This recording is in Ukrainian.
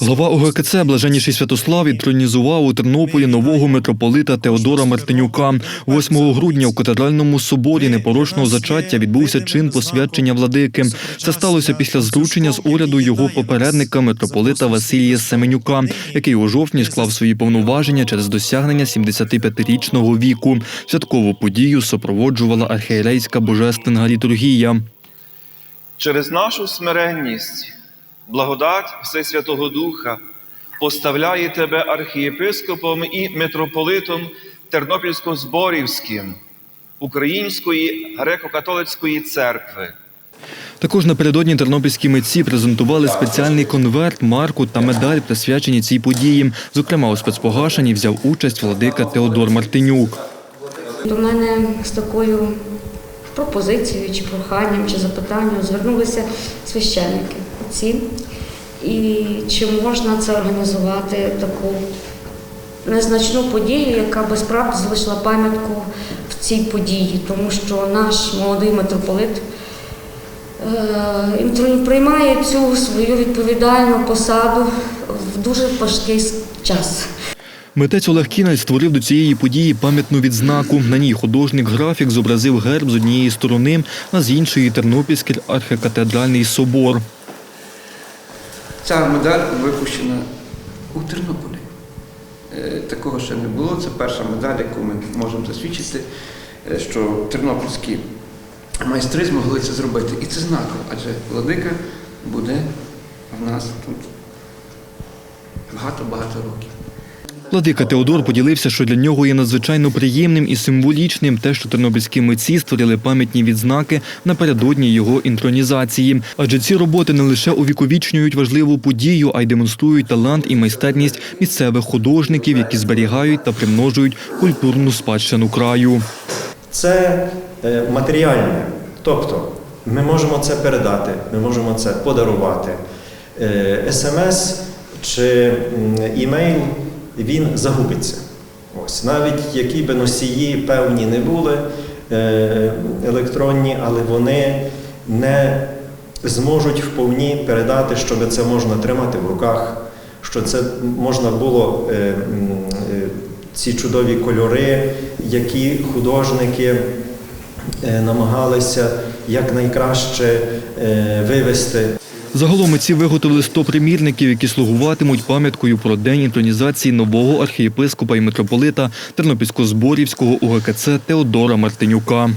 Глава УГКЦ Блаженніший Святослав інтронізував у Тернополі нового митрополита Теодора Мартинюка. 8 грудня в катедральному соборі непорочного зачаття відбувся чин посвячення владики. Це сталося після зручення з уряду його попередника митрополита Василія Семенюка, який у жовтні склав свої повноваження через досягнення 75-річного віку. Святкову подію супроводжувала архієрейська божественна літургія. Через нашу смиренність, благодать Всесвятого Духа поставляє тебе архієпископом і митрополитом Тернопільсько-Зборівським Української греко-католицької церкви. Також напередодні тернопільські митці презентували спеціальний конверт, марку та медаль, присвячені цій події. Зокрема, у спецпогашенні взяв участь владика Теодор Мартинюк. До мене з такою пропозицією чи проханням чи запитанням звернулися священники отці. І чи можна це організувати таку незначну подію, яка би справді залишила пам'ятку в цій події, тому що наш молодий митрополит е, приймає цю свою відповідальну посаду в дуже важкий час. Митець Олег Кіналь створив до цієї події пам'ятну відзнаку. На ній художник-графік зобразив герб з однієї сторони, а з іншої Тернопільський архікатедральний собор. Ця медаль випущена у Тернополі. Е, Такого ще не було. Це перша медаль, яку ми можемо засвідчити, е, що тернопільські майстри змогли це зробити. І це знаково, адже владика буде в нас тут багато-багато років. Владика Теодор поділився, що для нього є надзвичайно приємним і символічним те, що тернопільські митці створили пам'ятні відзнаки напередодні його інтронізації. Адже ці роботи не лише увіковічнюють важливу подію, а й демонструють талант і майстерність місцевих художників, які зберігають та примножують культурну спадщину краю. Це е, матеріальне. Тобто ми можемо це передати, ми можемо це подарувати. Е, СМС чи імейл він загубиться. Ось навіть які би носії певні не були е, електронні, але вони не зможуть вповні передати, щоб це можна тримати в руках, що це можна було е, е, ці чудові кольори, які художники намагалися якнайкраще вивести. Загалом митці виготовили 100 примірників, які слугуватимуть пам'яткою про день інтронізації нового архієпископа і митрополита Тернопільсько-Зборівського УГКЦ Теодора Мартинюка.